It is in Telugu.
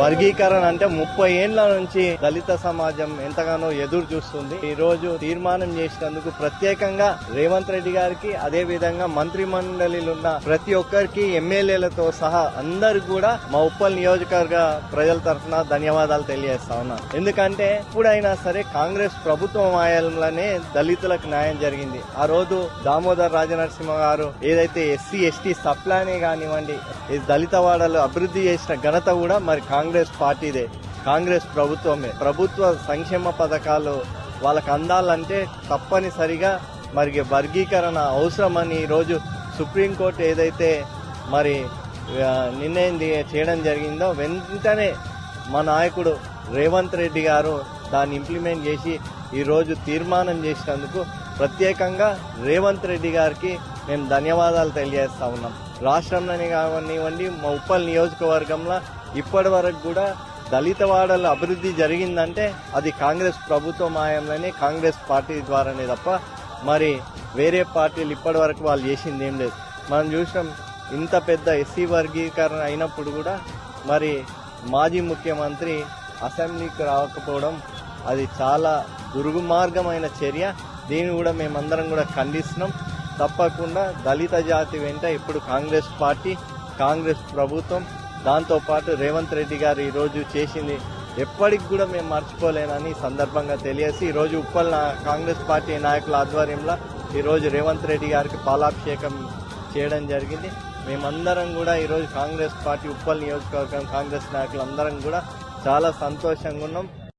వర్గీకరణ అంటే ముప్పై ఏండ్ల నుంచి దళిత సమాజం ఎంతగానో ఎదురు చూస్తుంది. ఈ రోజు తీర్మానం చేసినందుకు ప్రత్యేకంగా రేవంత్ రెడ్డి గారికి అదే విధంగా మంత్రి మండలిలో ఉన్న ప్రతి ఒక్కరికి ఎమ్మెల్యేలతో సహా అందరికి కూడా మా ఉప్పల్ నియోజకవర్గ ప్రజల తరఫున ధన్యవాదాలు తెలియజేస్తా ఉన్నాను ఎందుకంటే ఇప్పుడైనా సరే కాంగ్రెస్ ప్రభుత్వం ఆయనలోనే దళితులకు న్యాయం జరిగింది. ఆ రోజు దామోదర్ రాజనరసింహ గారు ఏదైతే ఎస్సీ ఎస్టీ సప్లానే కానివ్వండి దళిత వాడలు అభివృద్ధి చేసిన ఘనత కూడా మరి కాంగ్రెస్ పార్టీదే కాంగ్రెస్ ప్రభుత్వమే. ప్రభుత్వ సంక్షేమ పథకాలు వాళ్ళకి అందాలంటే తప్పనిసరిగా మరి వర్గీకరణ అవసరమని ఈరోజు సుప్రీంకోర్టు ఏదైతే మరి నిర్ణయం చేయడం జరిగిందో వెంటనే మా నాయకుడు రేవంత్ రెడ్డి గారు దాన్ని ఇంప్లిమెంట్ చేసి ఈరోజు తీర్మానం చేసినందుకు ప్రత్యేకంగా రేవంత్ రెడ్డి గారికి మేము ధన్యవాదాలు తెలియజేస్తా ఉన్నాం. రాష్ట్రంలోనే కానివ్వండి మా ఉప్పల్ నియోజకవర్గంలో ఇప్పటి వరకు కూడా దళిత వాడల అభివృద్ధి జరిగిందంటే అది కాంగ్రెస్ ప్రభుత్వం మాయంలోనే కాంగ్రెస్ పార్టీ ద్వారానే తప్ప మరి వేరే పార్టీలు ఇప్పటి వరకు వాళ్ళు చేసింది ఏం లేదు. మనం చూసినాం ఇంత పెద్ద ఎస్సీ వర్గీకరణ అయినప్పుడు కూడా మరి మాజీ ముఖ్యమంత్రి అసెంబ్లీకి రాకపోవడం అది చాలా దుర్గుమార్గమైన చర్య. దీన్ని కూడా మేమందరం కూడా ఖండిస్తున్నాం. తప్పకుండా దళిత జాతి వెంట ఇప్పుడు కాంగ్రెస్ పార్టీ కాంగ్రెస్ ప్రభుత్వం దాంతో పాటు రేవంత్ రెడ్డి గారు ఈరోజు చేసింది ఎప్పటికి కూడా మేము మర్చిపోలేనని సందర్భంగా తెలియసి ఈరోజు ఉప్పల్ కాంగ్రెస్ పార్టీ నాయకుల ఆధ్వర్యంలో ఈరోజు రేవంత్ రెడ్డి గారికి పాలాభిషేకం చేయడం జరిగింది. మేమందరం కూడా ఈరోజు కాంగ్రెస్ పార్టీ ఉప్పల్ నియోజకవర్గం కాంగ్రెస్ నాయకులందరం కూడా చాలా సంతోషంగా ఉన్నాం.